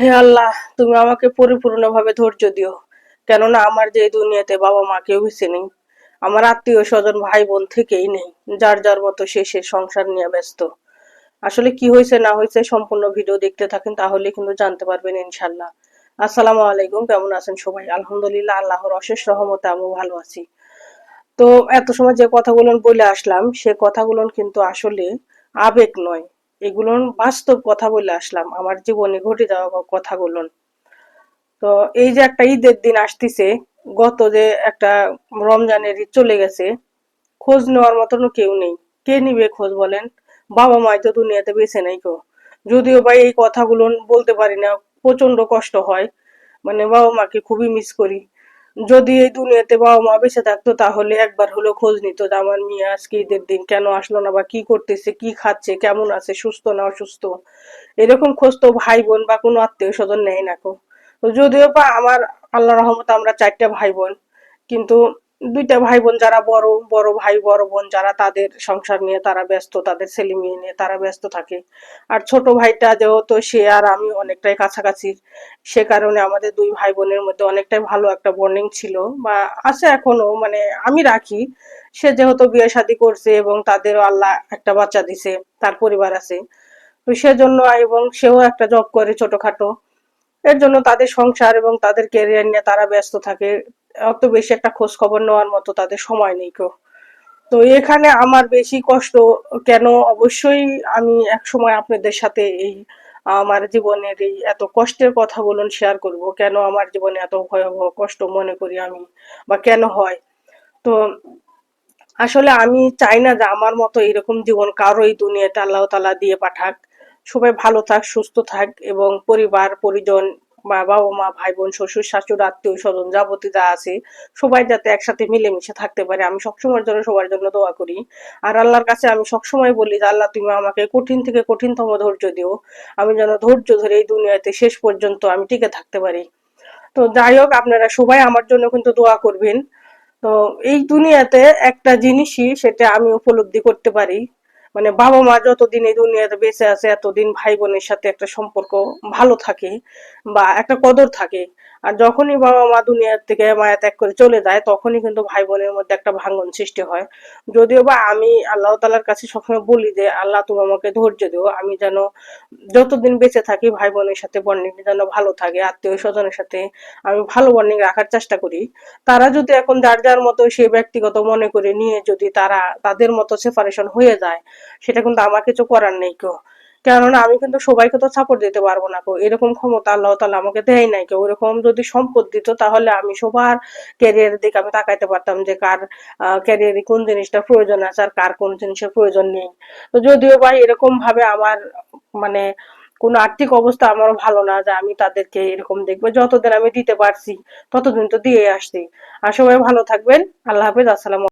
হে আল্লাহ, তুমি আমাকে পরিপূর্ণভাবে ধৈর্য দিও। কেননা আমার যে দুনিয়াতে বাবা মা কেউ বেঁচে নেই, আমার আত্মীয় স্বজন ভাই বোন থেকেই নেই, যার যার মতো সে সংসার নিয়ে ব্যস্ত। আসলে কি হয়েছে, না হয়েছে সম্পূর্ণ ভিডিও দেখতে থাকেন, তাহলে কিন্তু জানতে পারবেন ইনশাল্লাহ আসসালামু আলাইকুম, কেমন আছেন সবাই? আলহামদুলিল্লাহ, আল্লাহর অশেষ রহমতে আমি ভালো আছি। তো এত সময় যে কথাগুলো বলে আসলাম, সে কথাগুলো কিন্তু আসলে আবেগ নয় এগুলো বাস্তব কথা বলে আসলাম। আমার জীবনে ঘটে যাওয়া কথাগুলো। তো এই যে একটা ঈদের দিন আসতেছে, গত যে একটা রমজানের ঈদ চলে গেছে, খোঁজ নেওয়ার মতন কেউ নেই। কে নিবে খোঁজ বলেন? বাবা মাই তো দুনিয়াতে বেছে নেই কেউ যদিও বা এই কথাগুলো বলতে পারি না প্রচণ্ড কষ্ট হয়। মানে বাবা মাকে খুবই মিস করি। যদি এই দুনিয়াতে বাবা মা বেঁচে থাকতো, তাহলে একবার হলো খোঁজ নিত যে আমার মেয়ে আজকে ঈদের দিন কেন আসলো না বা কি করতেছে, কি খাচ্ছে, কেমন আছে, সুস্থ না অসুস্থ? এরকম খোঁজ তো ভাই বোন বা কোনো আত্মীয় স্বজন নেয় নাকো যদিও বা আমার আল্লাহ রহমত আমরা চারটা ভাই বোন কিন্তু দুইটা ভাই বোন যারা বড় বড় ভাই, বড় বোন যারা তাদের সংসার নিয়ে তারা ব্যস্ত, তাদের ছেলে মেয়ে নিয়ে তারা ব্যস্ত থাকে। আর ছোট ভাইটা যেহেতু, সে আর আমি অনেকটাই কাছাকাছি। সে কারণে আমাদের দুই ভাই বোনের মধ্যে অনেকটাই ভালো একটা বন্ডিং ছিল বা আছে এখনও মানে আমি রাখি। সে যেহেতু বিয়ে শাদী করছে এবং তাদেরও আল্লাহ একটা বাচ্চা দিছে, তার পরিবার আছে। তো সেজন্য এবং সেও একটা জব করে ছোটখাটো। এর জন্য তাদের সংসার এবং তাদের ক্যারিয়ার নিয়ে তারা ব্যস্ত থাকে। অত বেশি একটা খোঁজ খবর নেওয়ার মতো তাদের সময় নেই কেউ। তো এখানে আমার বেশি কষ্ট, কেন অবশ্যই আমি এক সময় আপনাদের সাথে এই আমার জীবনের এই এত কষ্টের কথা বলুন শেয়ার করব। কেন আমার জীবনে এত ভয়াবহ কষ্ট মনে করি আমি? বা কেন হয়? তো আসলে আমি চাই না যে আমার মতো এরকম জীবন কারোই দুনিয়াতে আল্লাহ তালা দিয়ে পাঠাক। সবাই ভালো থাক, সুস্থ থাক এবং পরিবার, পরিজন বাবা মা, ভাই বোন, শ্বশুর, শাশুড়, আত্মীয় স্বজন, যাবতীয় যা আছে, সবাই যাতে একসাথে মিলেমিশে থাকতে পারে। আমি সবসময়ের জন্য সবার জন্য দোয়া করি। আর আল্লাহর কাছে আমি সবসময় বলি যে, আল্লাহ তুমি আমাকে কঠিন থেকে কঠিনতম ধৈর্য দিও। আমি যেন ধৈর্য ধরে এই দুনিয়াতে শেষ পর্যন্ত আমি টিকে থাকতে পারি। তো যাই হোক, আপনারা সবাই আমার জন্য কিন্তু দোয়া করবেন। তো এই দুনিয়াতে একটা জিনিসই সেটা আমি উপলব্ধি করতে পারি। মানে বাবা মা যতদিন এই দুনিয়াতে বেঁচে আছে, এতদিন ভাই বোনের সাথে একটা সম্পর্ক ভালো থাকে বা একটা কদর থাকে। আর যখনই বাবা মা দুনিয়ার থেকে মায়া ত্যাগ করে চলে যায়, তখনই কিন্তু ভাই বোনের মধ্যে একটা ভাঙ্গন সৃষ্টি হয়। যদিও বা আমি আল্লাহ তালার কাছে সবসময় বলি যে, আল্লাহ, তুমি আমাকে ধৈর্য দিও। আমি যেন যতদিন বেঁচে থাকি ভাই বোনের সাথে বর্ণিং যেন ভালো থাকে আত্মীয় স্বজনের সাথে আমি ভালো বন্ডিং রাখার চেষ্টা করি। তারা যদি এখন যার যার মতো সে ব্যক্তিগত মনে করে নিয়ে যদি তারা তাদের মতো সেপারেশন হয়ে যায়, সেটা কিন্তু আমার কিছু করার নেই কেউ কেননা আমি কিন্তু সবাইকে তো সাপোর্ট দিতে পারব না কেউ। এরকম ক্ষমতা আল্লাহ তালা আমাকে দেয় নাই কেউ। এরকম যদি সম্পদ দিত তাহলে আমি সবার ক্যারিয়ারের দিকে আমি তাকাইতে পারতাম যে কার ক্যারিয়ারে কোন জিনিসটা প্রয়োজন আছে আর কার কোন জিনিসের প্রয়োজন নেই। তো যদিও বা এরকম ভাবে আমার মানে কোনো আর্থিক অবস্থা আমারও ভালো না যে আমি তাদেরকে এরকম দেখব। যতদিন আমি দিতে পারছি, ততদিন তো দিয়ে আসছি। আর সবাই ভালো থাকবেন। আল্লাহ হাফিজ। আসসালাম